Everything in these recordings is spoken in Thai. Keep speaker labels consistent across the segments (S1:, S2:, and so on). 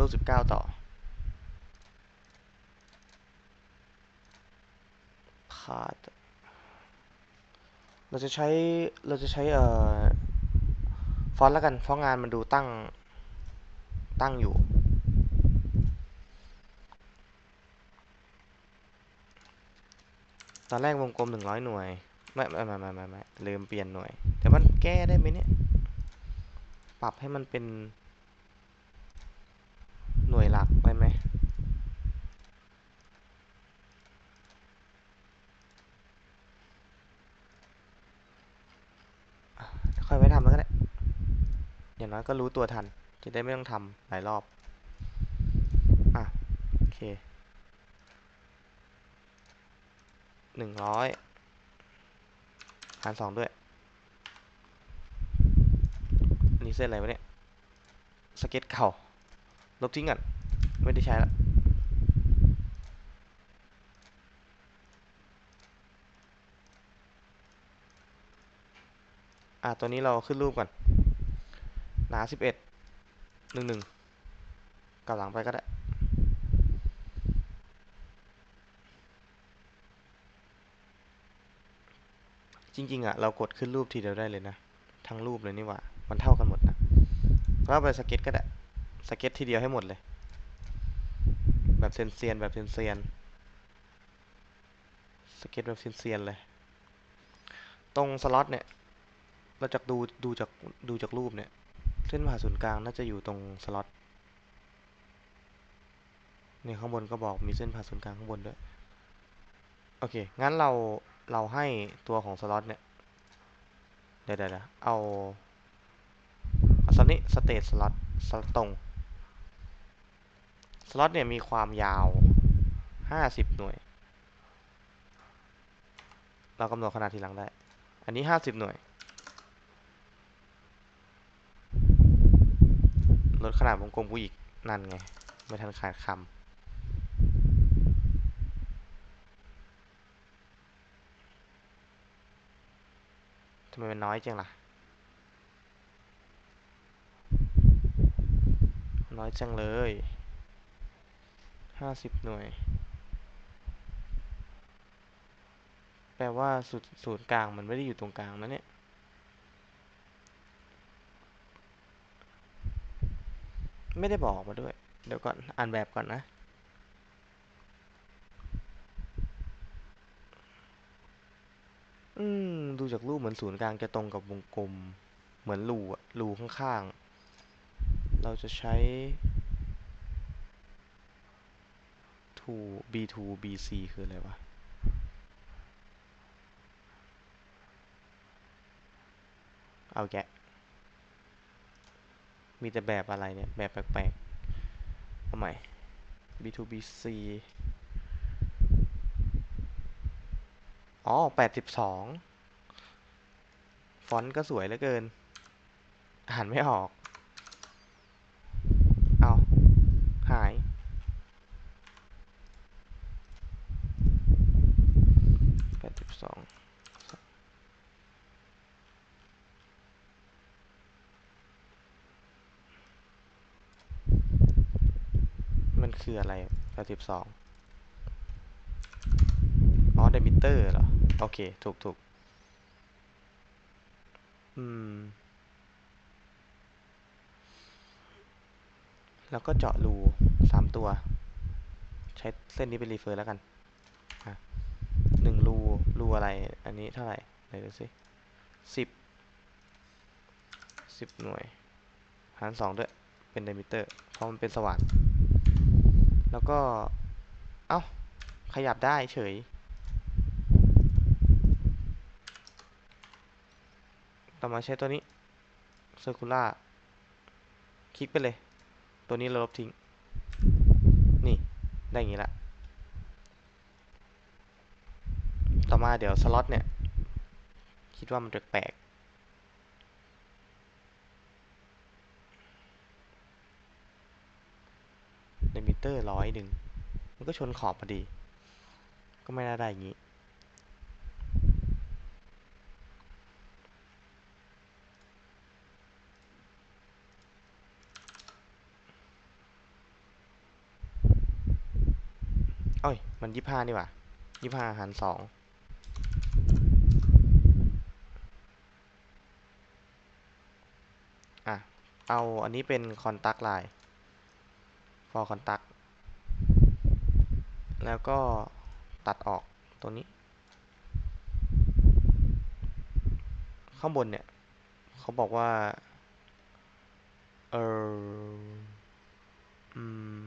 S1: รูปสิบเก้าต่อพาดเราจะใช้ เราจะใช้ เอ่อ ฟอนต์แล้วกัน เพราะงานมันดูตั้ง ตั้งอยู่ ตอนแรกวงกลมหนึ่งร้อยหน่วย ไม่ไม่ไม่ไม่ไม่ลืมเปลี่ยนหน่วย แต่มันแก้ได้ไหมเนี่ย ปรับให้มันเป็น ได้ไหมค่อยไว้ทำแล้วก็ได้ อย่างน้อยก็รู้ตัวทัน จะได้ไม่ต้องทำหลายรอบ อะ โอเคหนึ่งร้อยหารสองด้วย อันนี้เส้นอะไรวะเนี่ย สเก็ตเข่า ลบทิ้งก่อน ไม่ได้ใช้ละอะตัวนี้เราขึ้นรูปก่อน หนาสิบเอ็ดหนึ่งหนึ่งกลับหลังไปก็ได้ จริง ๆ อะ เรากดขึ้นรูปทีเดียวได้เลยนะ ทั้งรูปเลยนี่หว่า มันเท่ากันหมดนะ ก็เอาไปสเก็ตก็ได้ สเก็ตทีเดียวให้หมดเลย แบบเซียนๆแบบเซียนๆสเก็ตแบบเซียนๆเลย ตรงสล็อตเนี่ย เราจะดูดูจากดูจากรูปเนี่ย เส้นผ่าศูนย์กลางน่าจะอยู่ตรงสล็อตเนี่ยข้างบนก็บอกมีเส้นผ่าศูนย์กลางข้างบนด้วย โอเค งั้นเราเราให้ตัวของสล็อตเนี่ย เดี๋ยวเดี๋ยวเอาเอาสนี้สเตทสล็อตสตรง สล็อตเนี่ยมีความยาว 50 หน่วย เรากำหนดขนาดทีหลังได้ อันนี้ 50 หน่วย ลดขนาดวงกลมกูอีก นั่นไง ไม่ทันขาดคำทำไมมันน้อยจังล่ะ น้อยจังเลย ห้าสิบหน่วย แปลว่าศูนย์ศูนย์กลางมันไม่ได้อยู่ตรงกลางนะเนี่ย ไม่ได้บอกมาด้วย เดี๋ยวก่อน อ่านแบบก่อนนะอืม ดูจากรูปเหมือนศูนย์กลางจะตรงกับวงกลม เหมือนรูอะรูข้างๆ เราจะใช้ 2 b2 bc คืออะไรวะ เอาแกะ มีแต่แบบอะไรเนี่ย แบบแปลกๆเอาใหม่ b2 bc อ๋อแปดสิบสอง ฟอนต์ก็สวยเหลือเกิน อ่านไม่ออก เอาหาย แปดสิบสอง มัน คืออะไรแปดสิบสองอ๋อเดมิเตอร์เหรอ โอเค ถูกถูกอืม แล้วก็เจาะรูสามตัว ใช้เส้นนี้เป็นรีเฟอร์แล้วกันหนึ่งรูรูอะไร อันนี้เท่าไหร่ไหนดูสิสิบสิบหน่วย หารสองด้วย เป็นเดมิเตอร์ เพราะมันเป็นสว่าน แล้วก็ เอ้า ขยับได้เฉย ต่อมาใช้ตัวนี้ Circular คลิกไปเลย ตัวนี้เราลบทิ้ง นี่ ได้อย่างนี้ละ ต่อมาเดี๋ยวสล็อตเนี่ย คิดว่ามันแปลก ตอร์ร้อยหนึ่งมันก็ชนขอบพอดี ก็ไม่ได้ได้อย่างนี้ โอ้ย มันยี่ห้านี่ว่ะยี่ห้าหารสองอะ เอาอันนี้เป็นคอนตัคไลน์ for contact แล้วก็ตัดออกตรงนี้ ข้างบนเนี่ย เขาบอกว่า เอออืม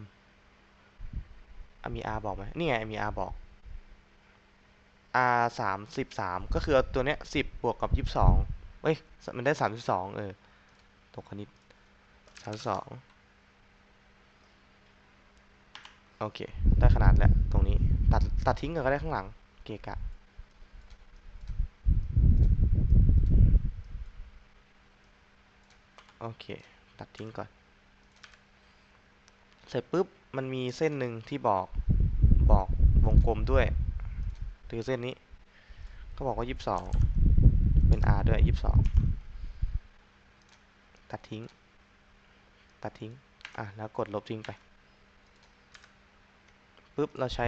S1: มี R บอกไหมนี่ไงมี R บอก R สามสิบสามก็คือตัวเนี้ยสิบบวกกับยี่สิบสองเอ้ย มันได้สามสิบสองเออ ตกคณิตสามสอง โอเค ได้ขนาดแล้ว ตรงนี้ ตัด ตัดทิ้งก็ได้ข้างหลัง เกะกะ โอเค ตัดทิ้งก่อน เสร็จปุ๊บ มันมีเส้นหนึ่งที่บอก บอกวงกลมด้วยคือเส้นนี้ ก็บอกว่ายี่สิบสองเป็น R ด้วยยี่สิบสองตัดทิ้ง ตัดทิ้ง อะ แล้วกดลบทิ้งไป ปุ๊บเราใช้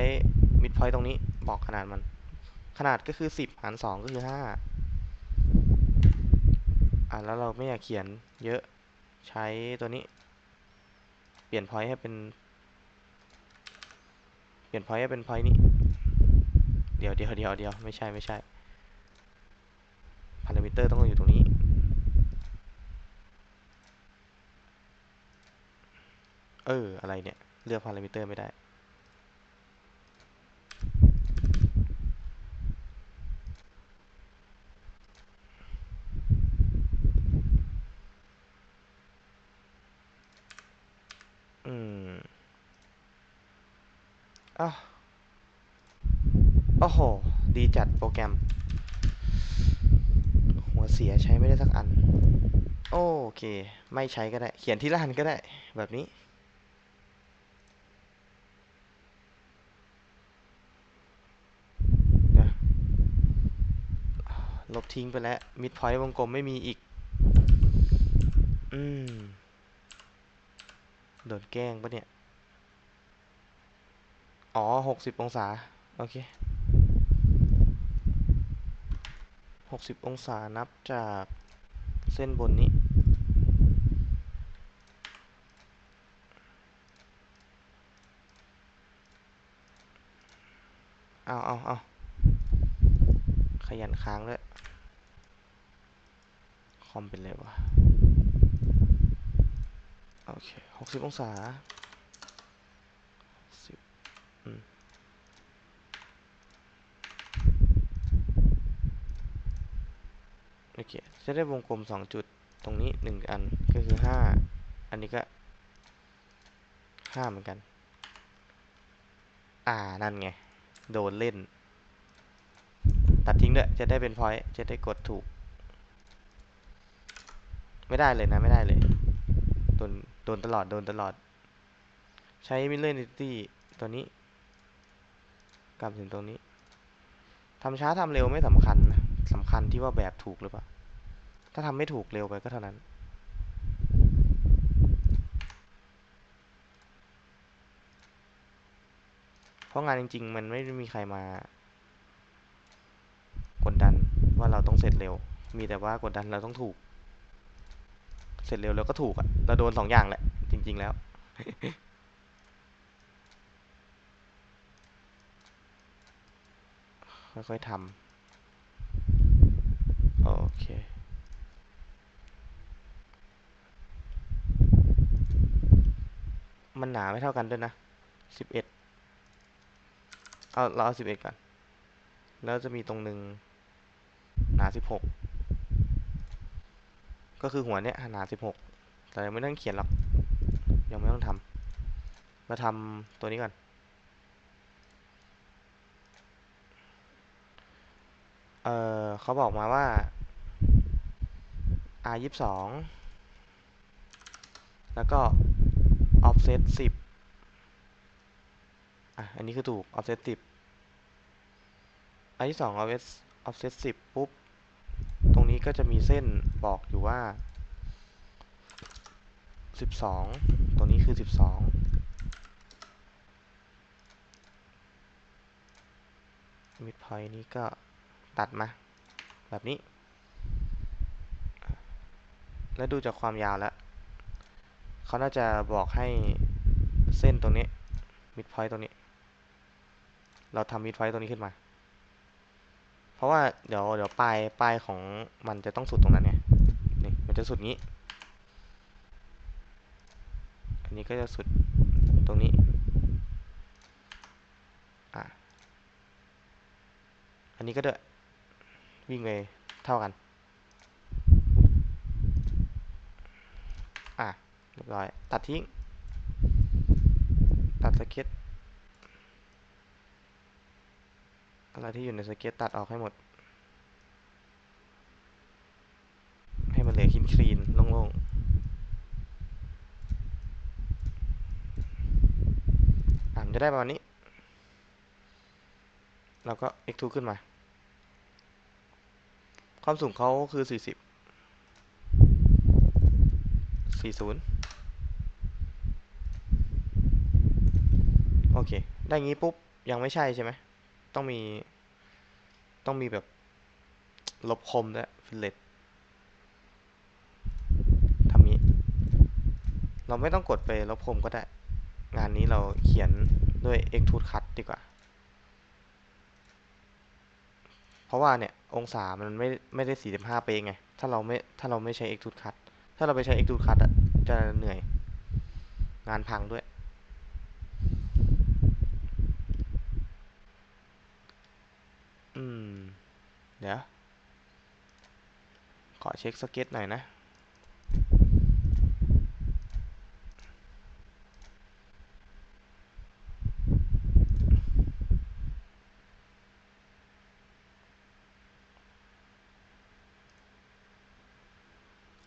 S1: มิดพอยต์ตรงนี้บอกขนาดมัน ขนาดก็คือสิบหารสองก็คือห้าอะแล้วเราไม่อยากเขียนเยอะใช้ตัวนี้ เปลี่ยนพอยต์ให้เป็น เปลี่ยนพอยต์ให้เป็นพอยต์นี้ เดี๋ยวเดี๋ยวเดี๋ยวเดี๋ยวไม่ใช่ไม่ใช่พารามิเตอร์ต้องอยู่ตรงนี้เออ อะไรเนี่ย เลือกพารามิเตอร์ไม่ได้ อืม อ้าโอ้โห ดีจัดโปรแกรม หัวเสียใช้ไม่ได้สักอัน โอเค ไม่ใช้ก็ได้ เขียนที่ละอันก็ได้ แบบนี้ ลบทิ้งไปแล้ว มิดพอยต์วงกลมไม่มีอีก อืม โดนแกล้งปะเนี่ย อ๋อหกสิบองศา โอเคหกสิบองศานับจากเส้นบนนี้ เอาเอาเอาขยันค้างด้วย คอมเป็นไรวะ โอเคหกสิบองศาสิบอืม โอ เค จะได้วงกลมสองจุดตรงนี้หนึ่งอันก็คือห้าอันนี้ก็ห้าเหมือนกัน อ่า นั่นไง โดนเล่น ตัดทิ้งด้วย จะได้เป็นพอยต์จะได้กดถูก ไม่ได้เลยนะ ไม่ได้เลย โดน โดนตลอด โดนตลอด ใช้มิเลอร์นิตี้ตัวนี้ กลับถึงตรงนี้ทำช้าทำเร็วไม่สำคัญนะสำคัญที่ว่าแบบถูกหรือเปล่า ถ้าทำไม่ถูกเร็วไปก็เท่านั้น เพราะงานจริง ๆ มันไม่มีใครมากดดันว่าเราต้องเสร็จเร็ว มีแต่ว่ากดดันเราต้องถูก เสร็จเร็วแล้วก็ถูกอะเราโดนสองอย่างแหละ จริง ๆ แล้วค่อยๆทำโอเค มัน หนาไม่เท่ากันด้วยนะสิบเอ็ดเอาเราเอาสิบเอ็ดก่อน แล้วจะมีตรงหนึ่งหนาสิบหกก็คือหัวเนี้ยหนาสิบหกแต่ยังไม่ต้องเขียนหรอก ยังไม่ต้องทำมาทำตัวนี้ก่อน เออเขาบอกมาว่า r ยี่สิบสองแล้วก็ offset สิบอะอันนี้คือถูก offset สิบ r ยี่สอง offset offset สิบปุ๊บ ตรงนี้ก็จะมีเส้นบอกอยู่ว่าสิบสองตรงนี้คือสิบสองมิดพอยต์นี้ก็ตัดมา แบบนี้ แล้วดูจากความยาวแล้ว เขาน่าจะบอกให้เส้นตรงนี้มิดพอยต์ตรงนี้ เราทำมิดพอยต์ตรงนี้ขึ้นมา เพราะว่าเดี๋ยวเดี๋ยวปลายปลายของมันจะต้องสุดตรงนั้นไงนี่มันจะสุดงี้ อันนี้ก็จะสุดตรงนี้อะอันนี้ก็เดวยวิ่งไปเท่ากัน อะ เรียบร้อยตัดทิ้ง ตัดสเก็ตอะไรที่อยู่ในสเก็ตตัดออกให้หมด ให้มันเหลือคลีนคลีนโล่งๆอะมันจะได้ประมาณนี้แล้วก็ x2 ขึ้นมา ความสูงเขาคือ 40 40 โอเค ได้งี้ปุ๊บ ยังไม่ใช่ใช่ไหม ต้องมี ต้องมีแบบ ลบคมด้วยฟิลเลตทำนี้ เราไม่ต้องกดไปลบคมก็ได้ งานนี้เราเขียนด้วย Extrude Cut ดีกว่า เพราะว่าเนี่ย องศามันไม่ ไม่ได้ 45 เป๊ะไง ถ้าเราไม่ ถ้าเราไม่ใช้ Extrude Cut ถ้าเราไปใช้ Extrude Cut อะจะเหนื่อย งานพังด้วย อืม เดี๋ยว ขอเช็คสเก็ตหน่อยนะ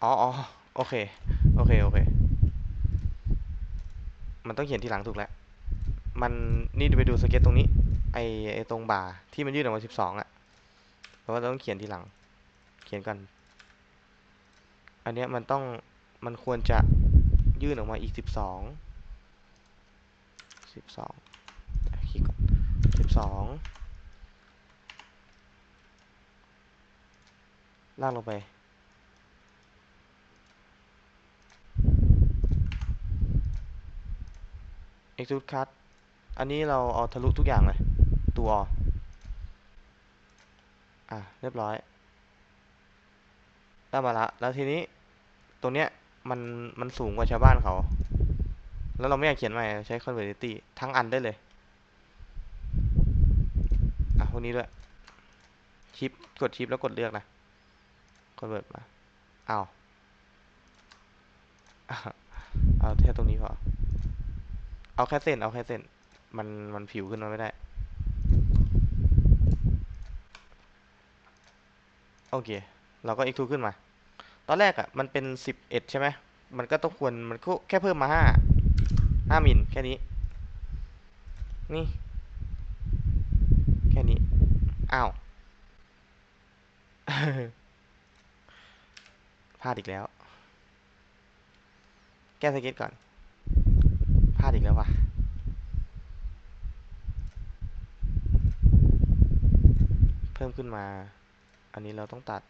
S1: อ๋ออ๋อโอเค โอเค โอเค มันต้องเขียนทีหลังถูกแล้ว มันนี่ไปดูสเก็ตตรงนี้ไอไอตรงบ่าที่มันยืดออกมาสิบสองอะเพราะว่าเราต้องเขียนทีหลัง เขียนกันอันเนี้ยมันต้องมันควรจะยื่นออกมาอีกสิบสองสิบสองคลิกก่อนสิบสองลากลงไป extrude cut อันนี้เราเอาทะลุทุกอย่างเลย ตัวออะเรียบร้อยได้มาละ แล้วทีนี้ตรงเนี้ยมันมันสูงกว่าชาวบ้านเขา แล้วเราไม่อยากเขียนใหม่ใช้ convertibility ทั้งอันได้เลย อะพวกนี้ด้วย ชิปกดชิปแล้วกดเลือกนะ convert มาเอาเอาแค่ตรงนี้พอ เอาแค่เส้น เอาแค่เส้น มันมันผิวขึ้นมาไม่ได้โอเค เราก็ extrude ขึ้นมา ตอนแรกอะ่ะ มันเป็นสิบเอ็ดใช่ไหม มันก็ต้องควร มันก็แค่เพิ่มมาห้าห้ามิลแค่นี้ นี่ แค่นี้ อ้าว พลาดอีกแล้ว แก้สเก็ตก่อน พลาดอีกแล้วว่ะ เพิ่ มขึ้นมา อันนี้เราต้องตัด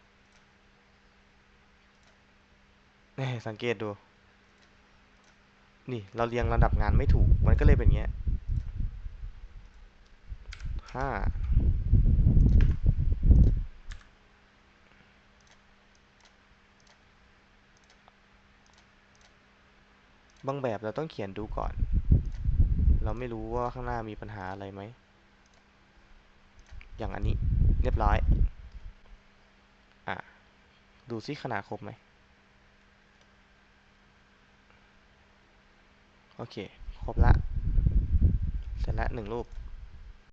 S1: นี่สังเกตดู นี่เราเรียงระดับงานไม่ถูก มันก็เลยเป็นเงี้ยห้าบางแบบเราต้องเขียนดูก่อน เราไม่รู้ว่าข้างหน้ามีปัญหาอะไรไหม อย่างอันนี้ เรียบร้อย อะ ดูซิขนาดครบไหม โอเค ครบละ เสร็จละหนึ่งรูป